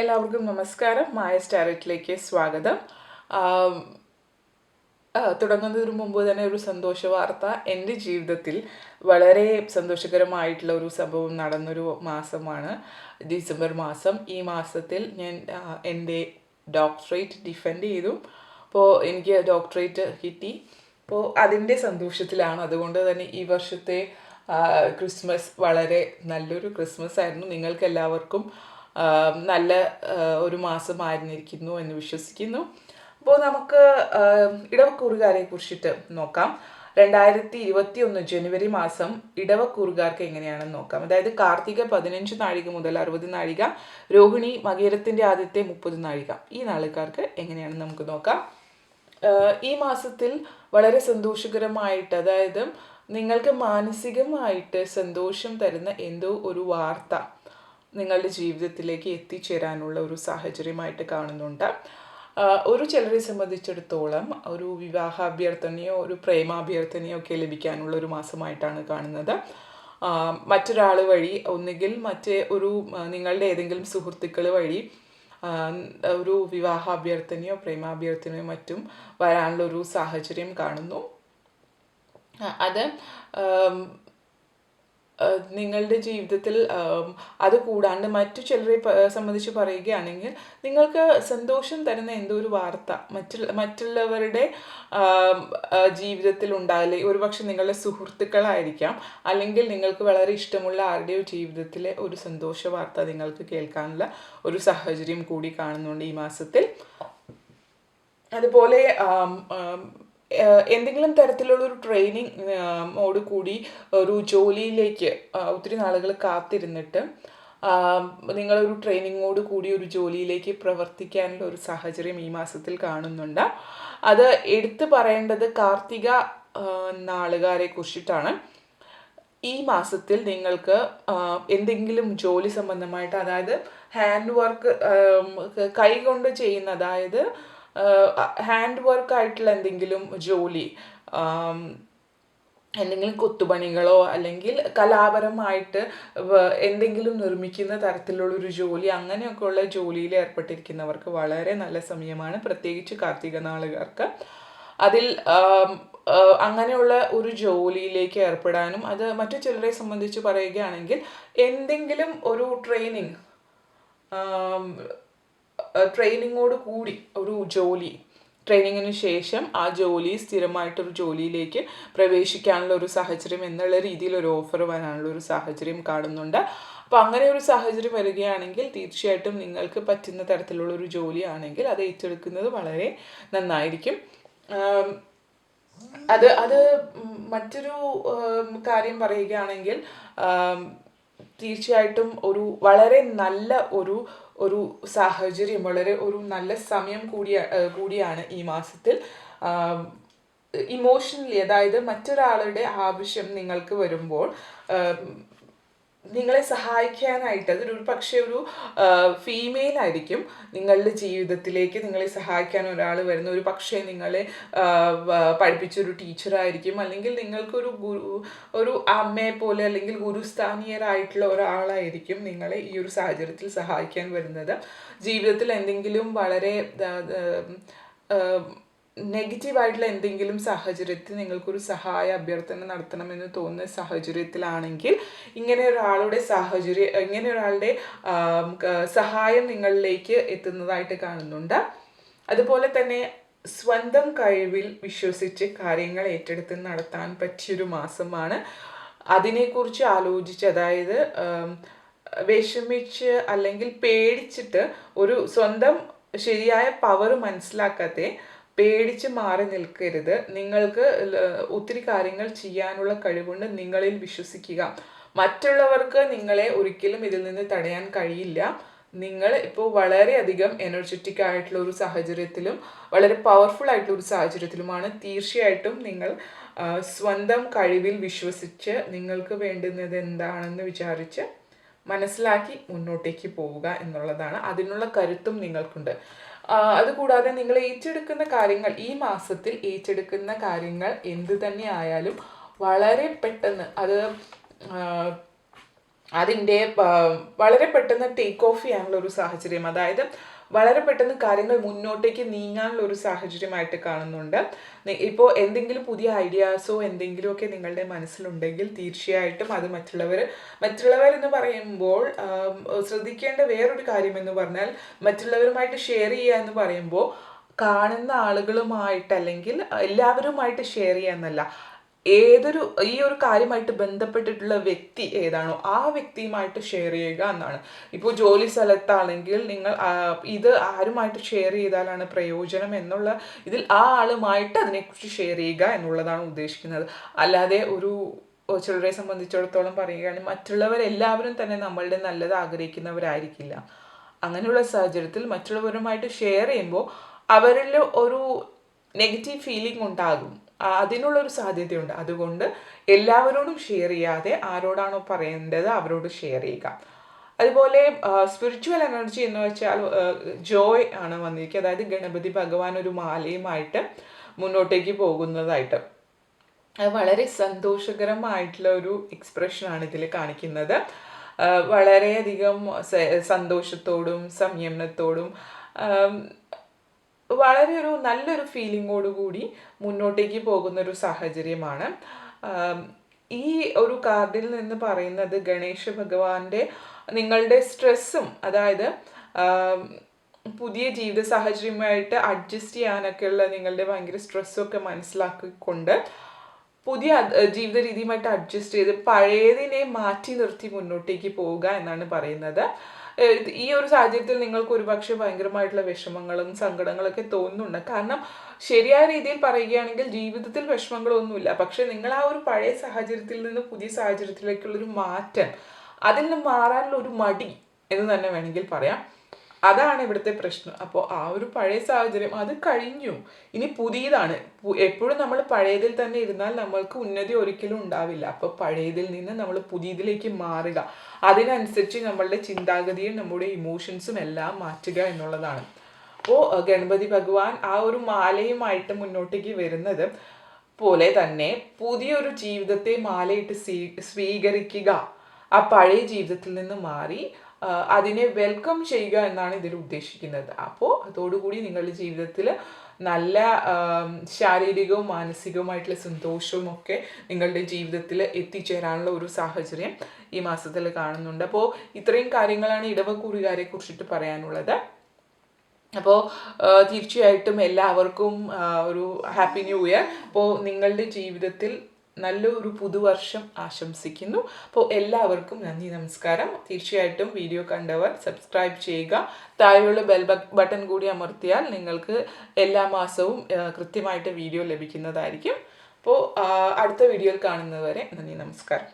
എല്ലാവർക്കും നമസ്കാരം. മായ സ്റ്റാരറ്റിലേക്ക് സ്വാഗതം. തുടങ്ങുന്നതിന് മുമ്പ് തന്നെ ഒരു സന്തോഷ വാർത്ത. എന്റെ ജീവിതത്തിൽ വളരെ സന്തോഷകരമായിട്ടുള്ള ഒരു സംഭവം നടന്നൊരു മാസമാണ്. ഡിസംബർ മാസം. ഈ മാസത്തിൽ ഞാൻ എന്റെ ഡോക്ടറേറ്റ് ഡിഫെൻഡ് ചെയ്തു. അപ്പോൾ എനിക്ക് ഡോക്ടറേറ്റ് കിട്ടി. അപ്പോൾ അതിന്റെ സന്തോഷത്തിലാണ്. അതുകൊണ്ട് തന്നെ ഈ വർഷത്തെ ക്രിസ്മസ് വളരെ നല്ലൊരു ക്രിസ്മസ് ആയിരുന്നു. നിങ്ങൾക്ക് എല്ലാവർക്കും ആ, നല്ല ഒരു മാസം മാസമായിരുന്നിരിക്കുന്നു എന്ന് വിശ്വസിക്കുന്നു. അപ്പോൾ നമുക്ക് ഇടവക്കൂറുകാരെ കുറിച്ചിട്ട് നോക്കാം. രണ്ടായിരത്തി ഇരുപത്തി ഒന്ന് ജനുവരി മാസം ഇടവക്കൂറുകാർക്ക് എങ്ങനെയാണെന്ന് നോക്കാം. അതായത് കാർത്തിക പതിനഞ്ച് നാഴിക മുതൽ അറുപത് നാഴിക രോഹിണി മകേരത്തിന്റെ ആദ്യത്തെ മുപ്പത് നാഴിക. ഈ നാളുകാർക്ക് എങ്ങനെയാണെന്ന് നമുക്ക് നോക്കാം. ഈ മാസത്തിൽ വളരെ സന്തോഷകരമായിട്ട് അതായത് നിങ്ങൾക്ക് മാനസികമായിട്ട് സന്തോഷം തരുന്ന എന്തോ ഒരു വാർത്ത നിങ്ങളുടെ ജീവിതത്തിലേക്ക് എത്തിച്ചേരാനുള്ള ഒരു സാഹചര്യമായിട്ട് കാണുന്നുണ്ട്. ഒരു ചിലരെ സംബന്ധിച്ചിടത്തോളം ഒരു വിവാഹാഭ്യർത്ഥനയോ ഒരു പ്രേമാഭ്യർത്ഥനയോ ഒക്കെ ലഭിക്കാനുള്ള ഒരു മാസമായിട്ടാണ് കാണുന്നത്. മറ്റൊരാൾ വഴി ഒന്നുകിൽ മറ്റേ ഒരു നിങ്ങളുടെ ഏതെങ്കിലും സുഹൃത്തുക്കൾ വഴി ഒരു ഒരു വിവാഹാഭ്യർത്ഥനയോ പ്രേമാഭ്യർത്ഥനയോ മറ്റും വരാനുള്ള ഒരു സാഹചര്യം കാണുന്നു. അത് നിങ്ങളുടെ ജീവിതത്തിൽ അത് കൂടാണ്ട് മറ്റു ചിലരെ സംബന്ധിച്ച് പറയുകയാണെങ്കിൽ നിങ്ങൾക്ക് സന്തോഷം തരുന്ന എന്തോ ഒരു വാർത്ത മറ്റുള്ള മറ്റുള്ളവരുടെ ജീവിതത്തിൽ ഉണ്ടായാലേ ഒരുപക്ഷെ നിങ്ങളുടെ സുഹൃത്തുക്കളായിരിക്കാം. അല്ലെങ്കിൽ നിങ്ങൾക്ക് വളരെ ഇഷ്ടമുള്ള ആരുടെയോ ജീവിതത്തിലെ ഒരു സന്തോഷ വാർത്ത നിങ്ങൾക്ക് കേൾക്കാനുള്ള ഒരു സാഹചര്യം കൂടി കാണുന്നുണ്ട് ഈ മാസത്തിൽ. അതുപോലെ എന്തെങ്കിലും തരത്തിലുള്ള ഒരു ട്രെയിനിങ് മോഡ് കൂടി ഒരു ജോലിയിലേക്ക് ഒത്തിരി നാളുകൾ കാത്തിരുന്നിട്ട് നിങ്ങളൊരു ട്രെയിനിങ്ങോട് കൂടി ഒരു ജോലിയിലേക്ക് പ്രവർത്തിക്കാനുള്ള ഒരു സാഹചര്യം ഈ മാസത്തിൽ കാണുന്നുണ്ട്. അത് എടുത്തു പറയേണ്ടത് കാർത്തിക നാളുകാരെ കുറിച്ചിട്ടാണ്. ഈ മാസത്തിൽ നിങ്ങൾക്ക് എന്തെങ്കിലും ജോലി സംബന്ധമായിട്ട് അതായത് ഹാൻഡ് വർക്ക് കൈകൊണ്ട് ചെയ്യുന്ന അതായത് ഹാൻഡ് വർക്ക് ആയിട്ടുള്ള എന്തെങ്കിലും ജോലി എന്തെങ്കിലും കൊത്തുപണികളോ അല്ലെങ്കിൽ കലാപരമായിട്ട് എന്തെങ്കിലും നിർമ്മിക്കുന്ന തരത്തിലുള്ള ഒരു ജോലി അങ്ങനെയൊക്കെയുള്ള ജോലിയിൽ ഏർപ്പെട്ടിരിക്കുന്നവർക്ക് വളരെ നല്ല സമയമാണ്. പ്രത്യേകിച്ച് കാർത്തിക നാളുകാർക്ക്. അതിൽ അങ്ങനെയുള്ള ഒരു ജോലിയിലേക്ക് ഏർപ്പെടാനും അത് മറ്റു ചിലരെ സംബന്ധിച്ച് പറയുകയാണെങ്കിൽ എന്തെങ്കിലും ഒരു ട്രെയിനിങ് ട്രെയിനിങ്ങോട് കൂടി ഒരു ജോലി. ട്രെയിനിങ്ങിന് ശേഷം ആ ജോലി സ്ഥിരമായിട്ടൊരു ജോലിയിലേക്ക് പ്രവേശിക്കാനുള്ള ഒരു സാഹചര്യം എന്നുള്ള രീതിയിൽ ഒരു ഓഫർ വരാനുള്ള ഒരു സാഹചര്യം കാണുന്നുണ്ട്. അപ്പോൾ അങ്ങനെ ഒരു സാഹചര്യം വരികയാണെങ്കിൽ തീർച്ചയായിട്ടും നിങ്ങൾക്ക് പറ്റുന്ന തരത്തിലുള്ള ഒരു ജോലിയാണെങ്കിൽ അത് ഏറ്റെടുക്കുന്നത് വളരെ നന്നായിരിക്കും. അത് അത് മറ്റൊരു കാര്യം പറയുകയാണെങ്കിൽ തീർച്ചയായിട്ടും ഒരു വളരെ നല്ല ഒരു ഒരു സാഹചര്യം വളരെ ഒരു നല്ല സമയം കൂടിയ കൂടിയാണ് ഈ മാസത്തിൽ. ഇമോഷണലി അതായത് മറ്റൊരാളുടെ ആവശ്യം നിങ്ങൾക്ക് വരുമ്പോൾ നിങ്ങളെ സഹായിക്കാനായിട്ട് അതൊരു പക്ഷേ ഒരു ഫീമെയിൽ ആയിരിക്കും നിങ്ങളുടെ ജീവിതത്തിലേക്ക് നിങ്ങളെ സഹായിക്കാൻ ഒരാൾ വരുന്ന ഒരു പക്ഷേ നിങ്ങളെ ഒരു പഠിപ്പിച്ചൊരു ടീച്ചറായിരിക്കും. അല്ലെങ്കിൽ നിങ്ങൾക്കൊരു ഗുരു ഒരു അമ്മയെ പോലെ അല്ലെങ്കിൽ ഗുരുസ്ഥാനീയരായിട്ടുള്ള ഒരാളായിരിക്കും നിങ്ങളെ ഈ ഒരു സാഹചര്യത്തിൽ സഹായിക്കാൻ വരുന്നത്. ജീവിതത്തിൽ എന്തെങ്കിലും വളരെ നെഗറ്റീവായിട്ടുള്ള എന്തെങ്കിലും സാഹചര്യത്തിൽ നിങ്ങൾക്കൊരു സഹായ അഭ്യർത്ഥന നടത്തണമെന്ന് തോന്നുന്ന സാഹചര്യത്തിലാണെങ്കിൽ ഇങ്ങനെ ഒരാളുടെ സാഹചര്യം ഇങ്ങനെ ഒരാളുടെ സഹായം നിങ്ങളിലേക്ക് എത്തുന്നതായിട്ട് കാണുന്നുണ്ട്. അതുപോലെ തന്നെ സ്വന്തം കഴിവിൽ വിശ്വസിച്ച് കാര്യങ്ങൾ ഏറ്റെടുത്ത് നടത്താൻ പറ്റിയൊരു മാസമാണ്. അതിനെക്കുറിച്ച് ആലോചിച്ച് അതായത് വിഷമിച്ച് അല്ലെങ്കിൽ പേടിച്ചിട്ട് ഒരു സ്വന്തം ശരിയായ പവർ മനസ്സിലാക്കാതെ പേടിച്ച് മാറി നിൽക്കരുത്. നിങ്ങൾക്ക് ഒത്തിരി കാര്യങ്ങൾ ചെയ്യാനുള്ള കഴിവുണ്ട് നിങ്ങളിൽ വിശ്വസിക്കുക. മറ്റുള്ളവർക്ക് നിങ്ങളെ ഒരിക്കലും ഇതിൽ നിന്ന് തടയാൻ കഴിയില്ല. നിങ്ങൾ ഇപ്പോൾ വളരെയധികം എനർജറ്റിക് ആയിട്ടുള്ള ഒരു സാഹചര്യത്തിലും വളരെ പവർഫുൾ ആയിട്ടുള്ള ഒരു സാഹചര്യത്തിലുമാണ് തീർച്ചയായിട്ടും നിങ്ങൾ സ്വന്തം കഴിവിൽ വിശ്വസിച്ച് നിങ്ങൾക്ക് വേണ്ടുന്നത് എന്താണെന്ന് വിചാരിച്ച് മനസ്സിലാക്കി മുന്നോട്ടേക്ക് പോവുക എന്നുള്ളതാണ്. അതിനുള്ള കരുത്തും നിങ്ങൾക്കുണ്ട്. അതുകൂടാതെ നിങ്ങൾ ഏറ്റെടുക്കുന്ന കാര്യങ്ങൾ ഈ മാസത്തിൽ ഏറ്റെടുക്കുന്ന കാര്യങ്ങൾ എന്ത് തന്നെ ആയാലും വളരെ പെട്ടെന്ന് അത് അതിന്റെ വളരെ പെട്ടെന്ന് ടേക്ക് ഓഫ് ചെയ്യാനുള്ള ഒരു സാഹചര്യം. അതായത് വളരെ പെട്ടെന്ന് കാര്യങ്ങൾ മുന്നോട്ടേക്ക് നീങ്ങാനുള്ള ഒരു സാഹചര്യമായിട്ട് കാണുന്നുണ്ട്. ഇപ്പോൾ എന്തെങ്കിലും പുതിയ ഐഡിയാസോ എന്തെങ്കിലുമൊക്കെ നിങ്ങളുടെ മനസ്സിലുണ്ടെങ്കിൽ തീർച്ചയായിട്ടും അത് മറ്റുള്ളവർ മറ്റുള്ളവർ എന്ന് പറയുമ്പോൾ ശ്രദ്ധിക്കേണ്ട വേറൊരു കാര്യം എന്ന് പറഞ്ഞാൽ മറ്റുള്ളവരുമായിട്ട് ഷെയർ ചെയ്യുക എന്ന് പറയുമ്പോൾ കാണുന്ന ആളുകളുമായിട്ട് അല്ലെങ്കിൽ എല്ലാവരുമായിട്ട് ഷെയർ ചെയ്യാന്നല്ല ഏതൊരു ഈ ഒരു കാര്യമായിട്ട് ബന്ധപ്പെട്ടിട്ടുള്ള വ്യക്തി ഏതാണോ ആ വ്യക്തിയുമായിട്ട് ഷെയർ ചെയ്യുക എന്നാണ്. ഇപ്പോൾ ജോലി സ്ഥലത്താണെങ്കിൽ നിങ്ങൾ ഇത് ആരുമായിട്ട് ഷെയർ ചെയ്താലാണ് പ്രയോജനം എന്നുള്ള ഇതിൽ ആ ആളുമായിട്ട് അതിനെക്കുറിച്ച് ഷെയർ ചെയ്യുക എന്നുള്ളതാണ് ഉദ്ദേശിക്കുന്നത്. അല്ലാതെ ഒരു ചിലരെ സംബന്ധിച്ചിടത്തോളം പറയുകയാണെങ്കിൽ മറ്റുള്ളവരെല്ലാവരും തന്നെ നമ്മളുടെ നല്ലത് ആഗ്രഹിക്കുന്നവരായിരിക്കില്ല. അങ്ങനെയുള്ള സാഹചര്യത്തിൽ മറ്റുള്ളവരുമായിട്ട് ഷെയർ ചെയ്യുമ്പോൾ അവരിൽ ഒരു നെഗറ്റീവ് ഫീലിംഗ് ഉണ്ടാകും. അതിനുള്ളൊരു സാധ്യതയുണ്ട്. അതുകൊണ്ട് എല്ലാവരോടും ഷെയർ ചെയ്യാതെ ആരോടാണോ പറയേണ്ടത് അവരോട് ഷെയർ ചെയ്യുക. അതുപോലെ സ്പിരിച്വൽ എനർജി എന്ന് വെച്ചാൽ ജോയ് ആണ് വന്നിരിക്കുക. അതായത് ഗണപതി ഭഗവാൻ ഒരു മാലയുമായിട്ട് മുന്നോട്ടേക്ക് പോകുന്നതായിട്ട്. വളരെ സന്തോഷകരമായിട്ടുള്ള ഒരു എക്സ്പ്രഷനാണ് ഇതിൽ കാണിക്കുന്നത്. വളരെയധികം സന്തോഷത്തോടും സംയമനത്തോടും വളരെ ഒരു നല്ലൊരു ഫീലിങ്ങോട് കൂടി മുന്നോട്ടേക്ക് പോകുന്ന ഒരു സാഹചര്യമാണ് ഈ ഒരു കാർഡിൽ നിന്ന് പറയുന്നത് ഗണേശ ഭഗവാന്റെ നിങ്ങളുടെ സ്ട്രെസ്സും അതായത് പുതിയ ജീവിത സാഹചര്യമായിട്ട് അഡ്ജസ്റ്റ് ചെയ്യാനൊക്കെ ഉള്ള നിങ്ങളുടെ ഭയങ്കര സ്ട്രെസ്സൊക്കെ മനസ്സിലാക്കിക്കൊണ്ട് പുതിയ ജീവിത രീതിയുമായിട്ട് അഡ്ജസ്റ്റ് ചെയ്ത് പഴയതിനെ മാറ്റി നിർത്തി മുന്നോട്ടേക്ക് പോവുക എന്നാണ് പറയുന്നത്. ഈ ഒരു സാഹചര്യത്തിൽ നിങ്ങൾക്ക് ഒരുപക്ഷെ ഭയങ്കരമായിട്ടുള്ള വിഷമങ്ങളും സങ്കടങ്ങളൊക്കെ തോന്നുന്നുണ്ട്. കാരണം ശരിയായ രീതിയിൽ പറയുകയാണെങ്കിൽ ജീവിതത്തിൽ വിഷമങ്ങളൊന്നുമില്ല. പക്ഷെ നിങ്ങൾ ആ ഒരു പഴയ സാഹചര്യത്തിൽ നിന്ന് പുതിയ സാഹചര്യത്തിലേക്കുള്ളൊരു മാറ്റം അതിൽ നിന്ന് മാറാനുള്ള ഒരു മടി എന്ന് തന്നെ വേണമെങ്കിൽ പറയാം. അതാണ് ഇവിടുത്തെ പ്രശ്നം. അപ്പോൾ ആ ഒരു പഴയ സാഹചര്യം അത് കഴിഞ്ഞു. ഇനി പുതിയതാണ്. എപ്പോഴും നമ്മൾ പഴയതിൽ തന്നെ ഇരുന്നാൽ നമ്മൾക്ക് ഉന്നതി ഒരിക്കലും ഉണ്ടാവില്ല. അപ്പോൾ പഴയതിൽ നിന്ന് നമ്മൾ പുതിയതിലേക്ക് മാറുക. അതിനനുസരിച്ച് നമ്മളുടെ ചിന്താഗതിയും നമ്മുടെ ഇമോഷൻസും എല്ലാം മാറ്റുക എന്നുള്ളതാണ്. അപ്പോൾ ഗണപതി ഭഗവാൻ ആ ഒരു മാലയുമായിട്ട് മുന്നോട്ടേക്ക് വരുന്നത് പോലെ തന്നെ പുതിയൊരു ജീവിതത്തെ മാലയിട്ട് സ്വീ സ്വീകരിക്കുക. ആ പഴയ ജീവിതത്തിൽ നിന്ന് മാറി അതിനെ വെൽക്കം ചെയ്യുക എന്നാണ് ഇതിൽ ഉദ്ദേശിക്കുന്നത്. അപ്പോൾ അതോടുകൂടി നിങ്ങളുടെ ജീവിതത്തിൽ നല്ല ശാരീരികവും മാനസികവുമായിട്ടുള്ള സന്തോഷവും ഒക്കെ നിങ്ങളുടെ ജീവിതത്തിൽ എത്തിച്ചേരാനുള്ള ഒരു സാഹചര്യം ഈ മാസത്തിൽ കാണുന്നുണ്ട്. അപ്പോൾ ഇത്രയും കാര്യങ്ങളാണ് ഇടവക്കൂറുകാരെ കുറിച്ചിട്ട് പറയാനുള്ളത്. അപ്പോൾ തീർച്ചയായിട്ടും എല്ലാവർക്കും ഒരു ഹാപ്പി ന്യൂ ഇയർ അപ്പോൾ നിങ്ങളുടെ ജീവിതത്തിൽ നല്ലൊരു പുതുവർഷം ആശംസിക്കുന്നു. അപ്പോൾ എല്ലാവർക്കും നന്ദി നമസ്കാരം. തീർച്ചയായിട്ടും വീഡിയോ കണ്ടവർ സബ്സ്ക്രൈബ് ചെയ്യുക. താഴെയുള്ള ബെൽ ബട്ടൺ കൂടി അമർത്തിയാൽ നിങ്ങൾക്ക് എല്ലാ മാസവും കൃത്യമായിട്ട് വീഡിയോ ലഭിക്കുന്നതായിരിക്കും. അപ്പോൾ അടുത്ത വീഡിയോയിൽ കാണുന്നതുവരെ നന്ദി നമസ്കാരം.